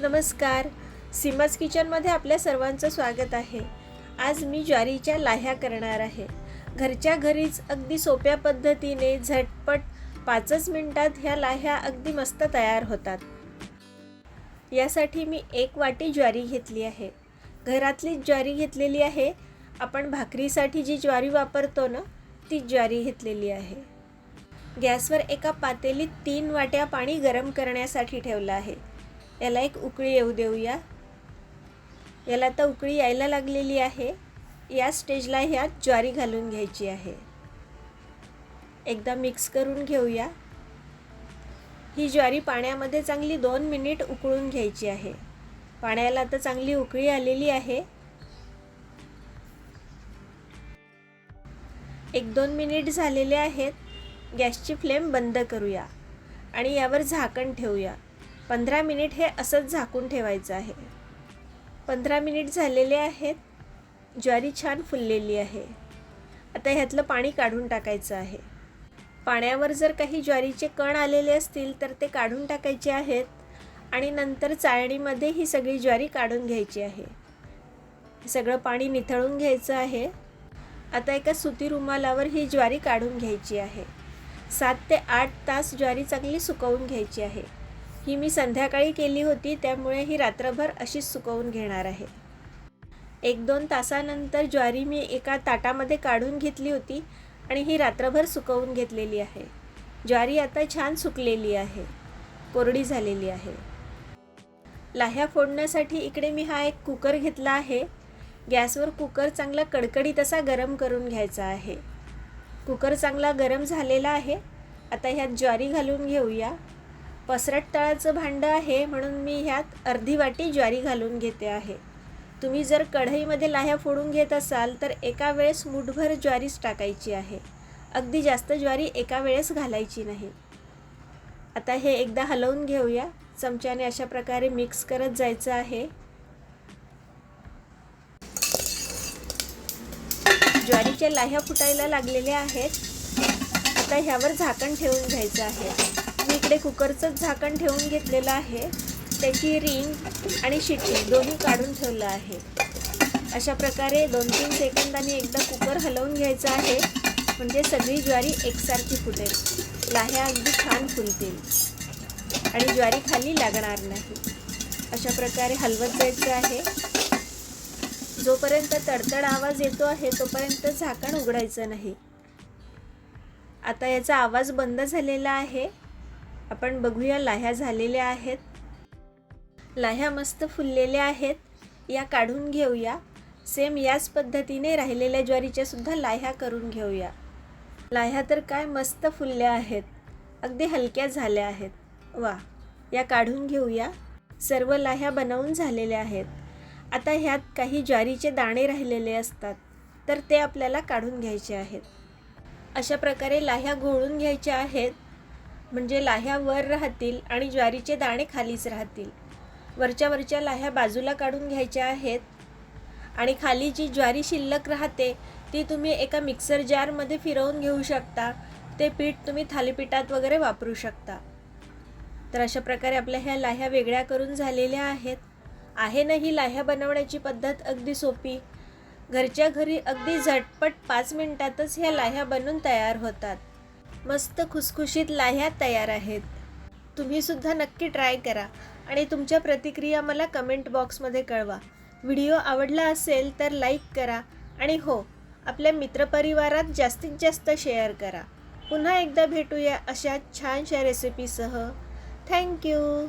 नमस्कार. सीमाज किचनमध्ये आपल्या सर्वांचं स्वागत आहे. आज मी ज्वारीच्या लाह्या करणार आहे. घरच्या घरीच अगदी सोप्या पद्धतीने झटपट पाचच मिनटात ह्या लाह्या अगदी मस्त तयार होतात. यासाठी मी एक वाटी ज्वारी घेतली आहे. घरातलीच ज्वारी घेतलेली आहे. आपण भाकरीसाठी जी ज्वारी वापरतो ना ती ज्वारी घेतलेली आहे. गॅसवर एका पातेलीत तीन वाट्या पाणी गरम करण्यासाठी ठेवलं आहे. याला एक उकळी येऊ देऊया. याला आता उकळी यायला लागलेली आहे. या स्टेजला ह्यात ज्वारी घालून घ्यायची आहे. एकदा मिक्स करून घेऊया. ही ज्वारी पाण्यामध्ये चांगली दोन मिनिट उकळून घ्यायची आहे. पाण्याला आता चांगली उकळी आलेली आहे. एक दोन मिनिट झालेले आहेत. गॅसची फ्लेम बंद करूया आणि यावर झाकण ठेवूया. पंधरा मिनिट हे असंच झाकून ठेवायचं आहे. पंधरा मिनिट झालेले आहेत. ज्वारी छान फुललेली आहे. आता ह्यातलं पाणी काढून टाकायचं आहे. पाण्यावर जर काही ज्वारीचे कण आलेले असतील तर ते काढून टाकायचे आहेत आणि नंतर चाळणीमध्ये ही सगळी ज्वारी काढून घ्यायची आहे. सगळं पाणी निथळून घ्यायचं आहे. आता एका सुती रुमालावर ही ज्वारी काढून घ्यायची आहे. सात ते आठ तास ज्वारी चांगली सुकवून घ्यायची आहे. ही मी संध्याकाळी केली होती त्यामुळे ही रात्रभर अशीच सुकवून घेणार आहे. एक दोन तासानंतर ज्वारी मी एका ताटामध्ये काढून घेतली होती आणि ही रात्रभर सुकवून घेतलेली आहे. ज्वारी आता छान सुकलेली आहे. कोरडी झालेली आहे. लाह्या फोडण्यासाठी इकडे मी हा एक कुकर घेतला आहे. गॅसवर कुकर चांगला कडकडीत असा गरम करून घ्यायचा आहे. कुकर चांगला गरम झालेला आहे. आता ह्यात ज्वारी घालून घेऊया. पसरट तळाचं भांडं आहे म्हणून मी ह्यात अर्धी वाटी ज्वारी घालून घेते आहे. तुम्ही जर कढईमध्ये लाह्या फोडून घेत असाल तर एका वेळेस मुठभर ज्वारीच टाकायची आहे. अगदी जास्त ज्वारी एका वेळेस घालायची नाही. आता हे एकदा हलवून घेऊया. चमच्याने अशा प्रकारे मिक्स करत जायचं आहे. ज्वारीच्या लाह्या फुटायला लागलेल्या आहेत. आता ह्यावर झाकण ठेवून घ्यायचं आहे. इकडे कुकरचंच झाकण ठेवून घेतलेलं आहे. त्याची रिंग आणि शिट्टी दोन्ही काढून ठेवलं आहे. अशा प्रकारे दोन तीन सेकंदांनी एकदा कुकर हलवून घ्यायचं आहे. म्हणजे सगळी ज्वारी एकसारखी फुटेल. लाह्या अगदी छान फुलतील. आणि ज्वारी खाली लागणार नाही. अशा प्रकारे हलवत जायचं आहे. जोपर्यंत तडतड आवाज येतो आहे तोपर्यंत झाकण उघडायचं नाही. आता याचा आवाज बंद झालेला आहे. आपण बघूया लाह्या झालेल्या आहेत. लाह्या मस्त फुललेल्या आहेत. या काढून घेऊया. सेम याच पद्धतीने राहिलेल्या ज्वारीच्या सुद्धा लाह्या करून घेऊया. लाह्या तर काय मस्त फुलल्या आहेत. अगदी हलक्या झाल्या आहेत. वा या काढून घेऊया. सर्व लाह्या बनवून झालेल्या आहेत. आता ह्यात काही ज्वारीचे दाणे राहिलेले असतात तर ते आपल्याला काढून घ्यायचे आहेत. अशा प्रकारे लाह्या घोळून घ्यायच्या आहेत. म्हणजे लाह्या वर राहतील आणि ज्वारीचे दाणे खालीच राहतील. वरच्या वरच्या लाह्या बाजूला काढून घ्यायच्या आहेत आणि खाली जी ज्वारी शिल्लक राहते ती तुम्ही एका मिक्सर जारमध्ये फिरवून घेऊ शकता. ते पीठ तुम्ही थालीपीठात वगैरे वापरू शकता. तर अशा प्रकारे आपल्या ह्या लाह्या वेगळ्या करून झालेल्या आहेत. आहे ना ही लाह्या बनवण्याची पद्धत अगदी सोपी. घरच्या घरी अगदी झटपट पाच मिनटातच ह्या लाह्या बनून तयार होतात. मस्त खुसखुशीत लाह्या तयार आहेत. तुम्हीसुद्धा नक्की ट्राय करा आणि तुमच्या प्रतिक्रिया मला कमेंट बॉक्समध्ये कळवा. व्हिडिओ आवडला असेल तर लाईक करा आणि हो आपल्या मित्रपरिवारात जास्तीत जास्त शेअर करा. पुन्हा एकदा भेटूया अशा छानशा रेसिपीसह. थँक्यू!